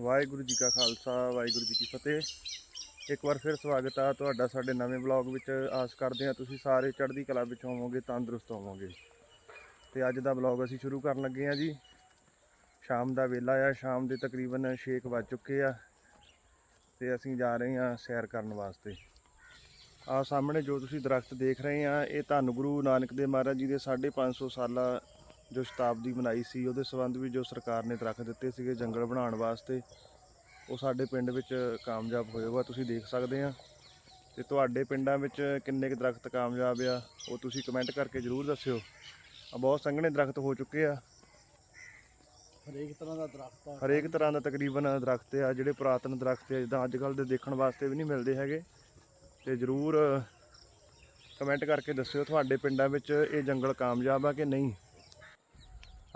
ਵਾਹਿਗੁਰੂ ਜੀ ਕਾ ਖਾਲਸਾ, ਵਾਹਿਗੁਰੂ ਜੀ ਕੀ ਫਤਿਹ। ਇੱਕ ਵਾਰ ਫਿਰ ਸਵਾਗਤ ਆ ਤੁਹਾਡਾ ਸਾਡੇ ਨਵੇਂ ਬਲੌਗ ਵਿੱਚ। ਆਸ ਕਰਦੇ ਹਾਂ ਤੁਸੀਂ ਸਾਰੇ ਚੜ੍ਹਦੀ ਕਲਾ ਵਿੱਚ ਹੋਵੋਗੇ, ਤੰਦਰੁਸਤ ਹੋਵੋਗੇ। ਤੇ ਅੱਜ ਦਾ ਬਲੌਗ ਅਸੀਂ ਸ਼ੁਰੂ ਕਰਨ ਲੱਗੇ ਹਾਂ ਜੀ। ਸ਼ਾਮ ਦਾ ਵੇਲਾ ਆ, ਸ਼ਾਮ ਦੇ ਤਕਰੀਬਨ 6 ਵੱਜ ਚੁੱਕੇ ਆ। ਤੇ ਅਸੀਂ ਜਾ ਰਹੇ ਹਾਂ ਸੈਰ ਕਰਨ ਵਾਸਤੇ। ਆ ਸਾਹਮਣੇ ਜੋ ਤੁਸੀਂ ਦਰਖਤ ਦੇਖ ਰਹੇ ਆ, ਇਹ ਧੰਨ ਗੁਰੂ ਨਾਨਕ ਦੇਵ ਮਹਾਰਾਜ ਜੀ ਦੇ 550 ਸਾਲਾ ਜੋ ਸ਼ਤਾਬਦੀ ਮਨਾਈ ਸੀ ਉਹਦੇ ਸੰਬੰਧ ਵਿੱਚ ਜੋ ਸਰਕਾਰ ਨੇ ਦਰਖਤ ਦਿੱਤੇ ਸੀਗੇ ਜੰਗਲ ਬਣਾਉਣ ਵਾਸਤੇ ਉਹ ਸਾਡੇ ਪਿੰਡ ਵਿੱਚ ਕਾਮਯਾਬ ਹੋਏ ਹੋਆ ਤੁਸੀਂ ਦੇਖ ਸਕਦੇ ਆ। ਤੇ ਤੁਹਾਡੇ ਪਿੰਡਾਂ ਵਿੱਚ ਕਿੰਨੇ ਕੁ ਦਰਖਤ ਕਾਮਯਾਬ ਆ ਉਹ ਤੁਸੀਂ ਕਮੈਂਟ ਕਰਕੇ ਜਰੂਰ ਦੱਸਿਓ। ਆ ਬਹੁਤ ਸੰਘਣੇ ਦਰਖਤ ਹੋ ਚੁੱਕੇ ਆ। ਹਰੇਕ ਤਰ੍ਹਾਂ ਦਾ ਦਰਖਤ ਆ। ਹਰੇਕ ਤਰ੍ਹਾਂ ਦਾ ਤਕਰੀਬਨ ਦਰਖਤ ਆ ਜਿਹੜੇ ਪੁਰਾਤਨ ਦਰਖਤ ਆ ਜਿੱਦਾਂ ਅੱਜ ਕੱਲ੍ਹ ਦੇ ਦੇਖਣ ਵਾਸਤੇ ਵੀ ਨਹੀਂ ਮਿਲਦੇ ਹੈਗੇ। ਤੇ ਜਰੂਰ ਕਮੈਂਟ ਕਰਕੇ ਦੱਸਿਓ ਤੁਹਾਡੇ ਪਿੰਡਾਂ ਵਿੱਚ ਇਹ ਜੰਗਲ ਕਾਮਯਾਬ ਆ ਕਿ ਨਹੀਂ।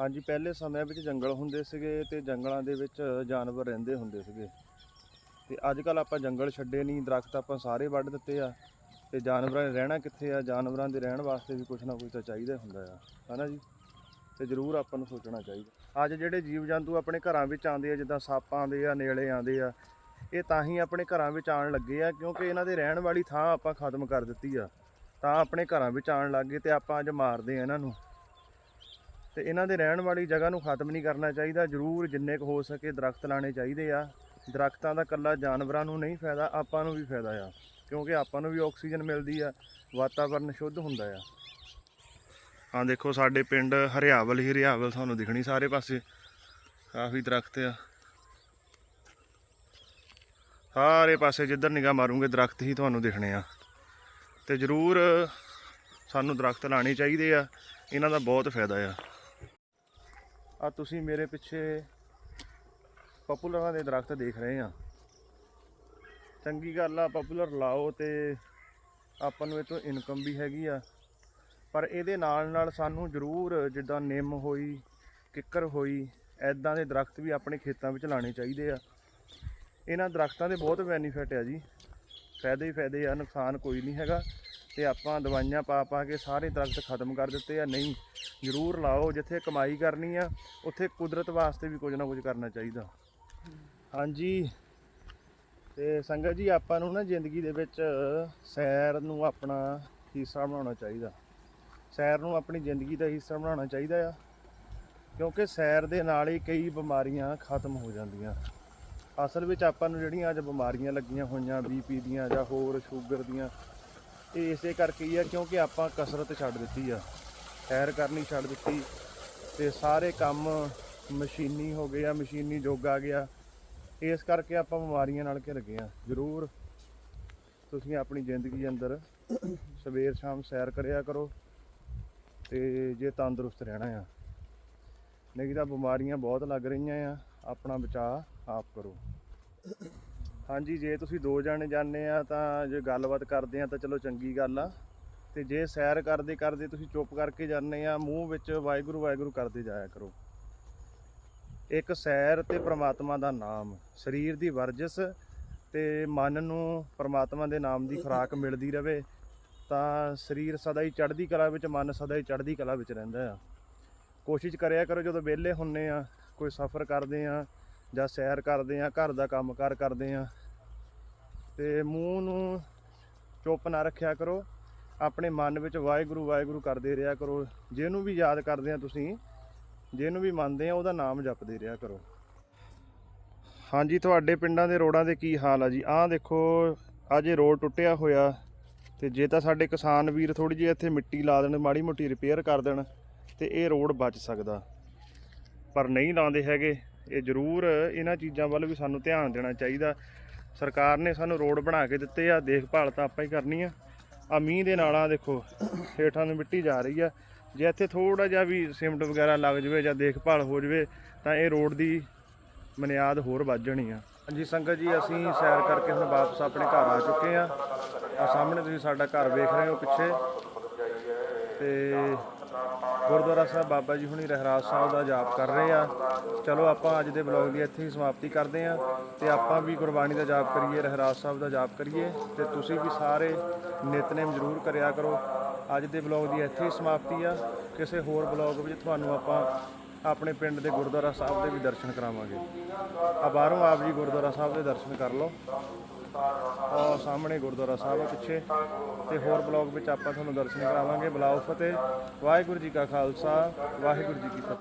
ਹਾਂਜੀ, ਪਹਿਲੇ ਸਮਿਆਂ ਵਿੱਚ ਜੰਗਲ ਹੁੰਦੇ ਸੀਗੇ ਤੇ ਜੰਗਲਾਂ ਦੇ ਵਿੱਚ ਜਾਨਵਰ ਰਹਿੰਦੇ ਹੁੰਦੇ ਸੀਗੇ। ਤੇ ਅੱਜ ਕੱਲ ਆਪਾਂ ਜੰਗਲ ਛੱਡੇ ਨਹੀਂ, ਦਰਖਤ ਆਪਾਂ ਸਾਰੇ ਵੱਢ ਦਿੱਤੇ ਆ ਤੇ ਜਾਨਵਰਾਂ ਨੇ ਰਹਿਣਾ ਕਿੱਥੇ ਆ? ਜਾਨਵਰਾਂ ਦੇ ਰਹਿਣ ਵਾਸਤੇ ਵੀ ਕੁਝ ਨਾ ਕੁਝ ਤਾਂ ਚਾਹੀਦਾ ਹੁੰਦਾ ਆ। ਹਨਾ ਜੀ? ਤੇ ਜ਼ਰੂਰ ਆਪਾਂ ਨੂੰ ਸੋਚਣਾ ਚਾਹੀਦਾ। ਅੱਜ ਜਿਹੜੇ ਜੀਵ ਜੰਤੂ ਆਪਣੇ ਘਰਾਂ ਵਿੱਚ ਆਉਂਦੇ ਆ, ਜਿੱਦਾਂ ਸੱਪ ਆਉਂਦੇ ਆ, ਨੇਲੇ ਆਉਂਦੇ ਆ, ਇਹ ਤਾਂ ਹੀ ਆਪਣੇ ਘਰਾਂ ਵਿੱਚ ਆਉਣ ਲੱਗੇ ਆ, ਕਿਉਂਕਿ ਇਹਨਾਂ ਦੇ ਰਹਿਣ ਵਾਲੀ ਥਾਂ ਆਪਾਂ ਖਤਮ ਕਰ ਦਿੱਤੀ ਆ। ਤਾਂ ਆਪਣੇ ਘਰਾਂ ਵਿੱਚ ਆਉਣ ਲੱਗ ਗਏ ਤੇ ਆਪਾਂ ਅੱਜ ਮਾਰਦੇ ਆ ਇਹਨਾਂ ਨੂੰ। ਤੇ ਇਹਨਾਂ ਦੇ ਰਹਿਣ ਵਾਲੀ ਜਗ੍ਹਾ ਨੂੰ ਖਤਮ ਨਹੀਂ ਕਰਨਾ ਚਾਹੀਦਾ। ਜ਼ਰੂਰ ਜਿੰਨੇ ਕੁ ਹੋ ਸਕੇ ਦਰਖਤ ਲਾਣੇ ਚਾਹੀਦੇ ਆ। ਦਰਖਤਾਂ ਦਾ ਕੱਲਾ ਜਾਨਵਰਾਂ ਨੂੰ ਨਹੀਂ ਫਾਇਦਾ, ਆਪਾਂ ਨੂੰ ਵੀ ਫਾਇਦਾ ਆ। ਕਿਉਂਕਿ ਆਪਾਂ ਨੂੰ ਵੀ ਆਕਸੀਜਨ ਮਿਲਦੀ ਆ, ਵਾਤਾਵਰਨ ਸ਼ੁੱਧ ਹੁੰਦਾ ਆ। ਹਾਂ ਦੇਖੋ ਸਾਡੇ ਪਿੰਡ ਹਰਿਆਵਲ ਹੀ ਹਰਿਆਵਲ ਤੁਹਾਨੂੰ ਦਿਖਣੀ ਸਾਰੇ ਪਾਸੇ। ਕਾਫੀ ਦਰਖਤ ਆ। ਸਾਰੇ ਪਾਸੇ ਜਿੱਧਰ ਨਿਗਾਹ ਮਾਰੂਗੇ ਦਰਖਤ ਹੀ ਤੁਹਾਨੂੰ ਦਿਖਣੇ ਆ। ਤੇ ਜ਼ਰੂਰ ਸਾਨੂੰ ਦਰਖਤ ਲਾਣੇ ਚਾਹੀਦੇ ਆ। ਇਹਨਾਂ ਦਾ ਬਹੁਤ ਫਾਇਦਾ ਆ। ਆ ਤੁਸੀਂ ਮੇਰੇ ਪਿੱਛੇ ਪਪੂਲਰਾਂ ਦੇ ਦਰਖਤ ਦੇਖ ਰਹੇ ਆ। ਚੰਗੀ ਗੱਲ ਆ, ਪਪੂਲਰ ਲਾਓ ਤੇ ਆਪਾਂ ਨੂੰ ਇਹ ਤੋਂ ਇਨਕਮ ਵੀ ਹੈਗੀ ਆ। ਪਰ ਇਹਦੇ ਨਾਲ ਨਾਲ ਸਾਨੂੰ ਜ਼ਰੂਰ ਜਿੱਦਾਂ ਨਿੰਮ ਹੋਈ, ਕਿੱਕਰ ਹੋਈ ਐਦਾਂ ਦੇ ਦਰਖਤ ਵੀ ਆਪਣੇ ਖੇਤਾਂ ਵਿੱਚ ਲਾਣੇ ਚਾਹੀਦੇ ਆ। ਇਹਨਾਂ ਦਰਖਤਾਂ ਦੇ ਬਹੁਤ ਬੈਨੀਫਿਟ ਆ ਜੀ। ਫਾਇਦੇ ਹੀ ਫਾਇਦੇ ਆ, ਨੁਕਸਾਨ ਕੋਈ ਨਹੀਂ ਹੈਗਾ। ਤੇ ਆਪਾਂ ਦਵਾਈਆਂ ਪਾ ਪਾ ਕੇ ਸਾਰੇ ਦਰਖਤ ਖਤਮ ਕਰ ਦਿੱਤੇ ਆ। ਨਹੀਂ, ਜ਼ਰੂਰ ਲਾਓ, ਜਿੱਥੇ ਕਮਾਈ ਕਰਨੀ ਆ, ਉੱਥੇ ਕੁਦਰਤ ਵਾਸਤੇ ਵੀ ਕੁਝ ਨਾ ਕੁਝ ਕਰਨਾ ਚਾਹੀਦਾ। ਹਾਂਜੀ। ਤੇ ਸੰਗਤ ਜੀ, ਆਪਾਂ ਨੂੰ ਨਾ ਜ਼ਿੰਦਗੀ ਦੇ ਵਿੱਚ ਸੈਰ ਨੂੰ ਆਪਣਾ ਹਿੱਸਾ ਬਣਾਉਣਾ ਚਾਹੀਦਾ। ਸੈਰ ਨੂੰ ਆਪਣੀ ਜ਼ਿੰਦਗੀ ਦਾ ਹਿੱਸਾ ਬਣਾਉਣਾ ਚਾਹੀਦਾ ਆ, ਕਿਉਂਕਿ ਸੈਰ ਦੇ ਨਾਲ ਹੀ ਕਈ ਬਿਮਾਰੀਆਂ ਖਤਮ ਹੋ ਜਾਂਦੀਆਂ। ਅਸਲ ਵਿੱਚ ਆਪਾਂ ਨੂੰ ਜਿਹੜੀਆਂ ਅੱਜ ਬਿਮਾਰੀਆਂ ਲੱਗੀਆਂ ਹੋਈਆਂ ਬੀਪੀ ਦੀਆਂ ਜਾਂ ਹੋਰ ਸ਼ੂਗਰ ਦੀਆਂ ਇਹ ਇਸੇ ਕਰਕੇ ਹੀ ਆ, ਕਿਉਂਕਿ ਆਪਾਂ ਕਸਰਤ ਛੱਡ ਦਿੱਤੀ ਆ, ਸੈਰ ਕਰਨੀ ਛੱਡ ਦਿੱਤੀ ਤੇ ਸਾਰੇ ਕੰਮ ਮਸ਼ੀਨੀ ਹੋ ਗਏ ਆ, ਮਸ਼ੀਨੀ ਯੁੱਗ ਆ ਗਿਆ। ਇਸ ਕਰਕੇ ਆਪਾਂ ਬਿਮਾਰੀਆਂ ਨਾਲ ਘਿਰ ਗਏ ਆ। ਜ਼ਰੂਰ ਤੁਸੀਂ ਆਪਣੀ ਜ਼ਿੰਦਗੀ ਅੰਦਰ ਸਵੇਰ ਸ਼ਾਮ ਸੈਰ ਕਰਿਆ ਕਰੋ ਤੇ ਜੇ ਤੰਦਰੁਸਤ ਰਹਿਣਾ ਆ। ਨਹੀਂ ਤਾਂ ਬਿਮਾਰੀਆਂ ਬਹੁਤ ਲੱਗ ਰਹੀਆਂ ਆ, ਆਪਣਾ ਬਚਾਅ ਆਪ ਕਰੋ। ਹਾਂਜੀ, ਜੇ ਤੁਸੀਂ ਦੋ ਜਾਣੇ ਜਾਂਦੇ ਆ ਤਾਂ ਜੇ ਗੱਲਬਾਤ ਕਰਦੇ ਆ ਤਾਂ ਚਲੋ ਚੰਗੀ ਗੱਲ ਆ। ਤੇ ਜੇ ਸੈਰ ਕਰਦੇ ਕਰਦੇ ਤੁਸੀਂ ਚੁੱਪ ਕਰਕੇ ਜਾਂਦੇ ਆ, ਮੂੰਹ ਵਿੱਚ ਵਾਹਿਗੁਰੂ ਵਾਹਿਗੁਰੂ ਕਰਦੇ ਜਾਇਆ ਕਰੋ। ਇੱਕ ਸੈਰ ਤੇ ਪ੍ਰਮਾਤਮਾ ਦਾ ਨਾਮ, ਸਰੀਰ ਦੀ ਵਰਜਿਸ਼ ਤੇ ਮਨ ਨੂੰ ਪ੍ਰਮਾਤਮਾ ਦੇ ਨਾਮ ਦੀ ਖੁਰਾਕ ਮਿਲਦੀ ਰਵੇ, ਤਾਂ ਸਰੀਰ ਸਦਾ ਹੀ ਚੜ੍ਹਦੀ ਕਲਾ ਵਿੱਚ, ਮਨ ਸਦਾ ਹੀ ਚੜ੍ਹਦੀ ਕਲਾ ਵਿੱਚ ਰਹਿੰਦਾ ਆ। ਕੋਸ਼ਿਸ਼ ਕਰਿਆ ਕਰੋ ਜਦੋਂ ਵਿਹਲੇ ਹੁੰਨੇ ਆ, ਕੋਈ ਸਫ਼ਰ ਕਰਦੇ ਆ ਜਾਂ ਸੈਰ ਕਰਦੇ ਆ ਘਰ ਦਾ ਕੰਮਕਾਰ ਕਰਦੇ ਆ ਤੇ ਮੂੰਹ ਨੂੰ ਚੁੱਪ ਨਾ ਰੱਖਿਆ ਕਰੋ। ਆਪਣੇ ਮਨ ਵਿੱਚ ਵਾਹਿਗੁਰੂ ਵਾਹਿਗੁਰੂ ਕਰਦੇ ਰਿਹਾ ਕਰੋ। ਜਿਹਨੂੰ ਵੀ ਯਾਦ ਕਰਦੇ ਆ ਤੁਸੀਂ, ਜਿਹਨੂੰ ਵੀ ਮੰਨਦੇ ਆ ਉਹਦਾ ਨਾਮ ਜਪਦੇ ਰਿਹਾ ਕਰੋ। ਹਾਂਜੀ, ਤੁਹਾਡੇ ਪਿੰਡਾਂ ਦੇ ਰੋਡਾਂ ਦੇ ਕੀ ਹਾਲ ਆ ਜੀ? ਆਹ ਦੇਖੋ, ਅੱਜ ਇਹ ਰੋਡ ਟੁੱਟਿਆ ਹੋਇਆ। ਤੇ ਜੇ ਤਾਂ ਸਾਡੇ ਕਿਸਾਨ ਵੀਰ ਥੋੜੀ ਜਿਹੀ ਇੱਥੇ ਮਿੱਟੀ ਲਾ ਦੇਣ, ਮਾੜੀ ਮੋਟੀ ਰਿਪੇਅਰ ਕਰ ਦੇਣ, ਤੇ ਇਹ ਰੋਡ ਬਚ ਸਕਦਾ। ਪਰ ਨਹੀਂ ਲਾਉਂਦੇ ਹੈਗੇ। ਇਹ ਜ਼ਰੂਰ ਇਹਨਾਂ ਚੀਜ਼ਾਂ ਵੱਲ ਵੀ ਸਾਨੂੰ ਧਿਆਨ ਦੇਣਾ ਚਾਹੀਦਾ। ਸਰਕਾਰ ਨੇ ਸਾਨੂੰ ਰੋਡ ਬਣਾ ਕੇ ਦਿੱਤੇ ਆ, ਦੇਖਭਾਲ ਤਾਂ ਆਪਾਂ ਹੀ ਕਰਨੀ ਆ। ਆ ਮੀਂਹ ਦੇ ਨਾਲ ਆ ਦੇਖੋ, ਹੇਠਾਂ ਨੂੰ ਮਿੱਟੀ ਜਾ ਰਹੀ ਆ। ਜੇ ਇੱਥੇ ਥੋੜਾ ਜਿਹਾ ਵੀ ਸਿਮਟ ਵਗੈਰਾ ਲੱਗ ਜਵੇ ਜਾਂ ਦੇਖਭਾਲ ਹੋ ਜਵੇ, ਤਾਂ ਇਹ ਰੋਡ ਦੀ ਮਨਿਆਦ ਹੋਰ ਵੱਧ ਜਾਣੀ ਆ। ਹਾਂਜੀ ਸੰਗਤ ਜੀ, ਅਸੀਂ ਸੈਰ ਕਰਕੇ ਹੁਣ ਵਾਪਸ ਆਪਣੇ ਘਰ ਆ ਚੁੱਕੇ ਆ। ਆ ਸਾਹਮਣੇ ਤੁਸੀਂ ਸਾਡਾ ਘਰ ਵੇਖ ਰਹੇ ਹੋ ਪਿੱਛੇ। ਤੇ ਗੁਰਦੁਆਰਾ ਸਾਹਿਬ ਬਾਬਾ ਜੀ ਹੁਣੀ ਰਹਿਰਾਸ ਸਾਹਿਬ ਦਾ ਜਾਪ ਕਰ ਰਹੇ ਆ। ਚਲੋ ਆਪਾਂ ਅੱਜ ਦੇ ਬਲੌਗ ਦੀ ਇੱਥੇ ਹੀ ਸਮਾਪਤੀ ਕਰਦੇ ਆ ਤੇ ਆਪਾਂ ਵੀ ਗੁਰਬਾਣੀ ਦਾ ਜਾਪ ਕਰੀਏ, ਰਹਿਰਾਸ ਸਾਹਿਬ ਦਾ ਜਾਪ ਕਰੀਏ ਤੇ ਤੁਸੀਂ ਵੀ ਸਾਰੇ ਨਿਤਨੇਮ ਜ਼ਰੂਰ ਕਰਿਆ ਕਰੋ। ਅੱਜ ਦੇ ਬਲੌਗ ਦੀ ਇੱਥੇ ਹੀ ਸਮਾਪਤੀ ਆ। ਕਿਸੇ ਹੋਰ ਬਲੌਗ ਵਿੱਚ ਤੁਹਾਨੂੰ ਆਪਾਂ ਆਪਣੇ ਪਿੰਡ ਦੇ ਗੁਰਦੁਆਰਾ ਸਾਹਿਬ ਦੇ ਵੀ ਦਰਸ਼ਨ ਕਰਾਵਾਂਗੇ। ਆ ਬਾਹਰੋਂ ਆਪ ਜੀ ਗੁਰਦੁਆਰਾ ਸਾਹਿਬ ਦੇ ਦਰਸ਼ਨ ਕਰ ਲਓ। ਆ ਸਾਹਮਣੇ ਗੁਰਦੁਆਰਾ ਸਾਹਿਬ ਆ ਪਿੱਛੇ ਤੇ ਹੋਰ ਬਲੌਗ ਵਿੱਚ ਆਪਾਂ ਤੁਹਾਨੂੰ ਦਰਸ਼ਨ ਕਰਾਵਾਂਗੇ। ਬੁਲਾਓ ਫਤਿਹ। ਵਾਹਿਗੁਰੂ ਜੀ ਕਾ ਖਾਲਸਾ, ਵਾਹਿਗੁਰੂ ਜੀ ਕੀ ਫਤਿਹ।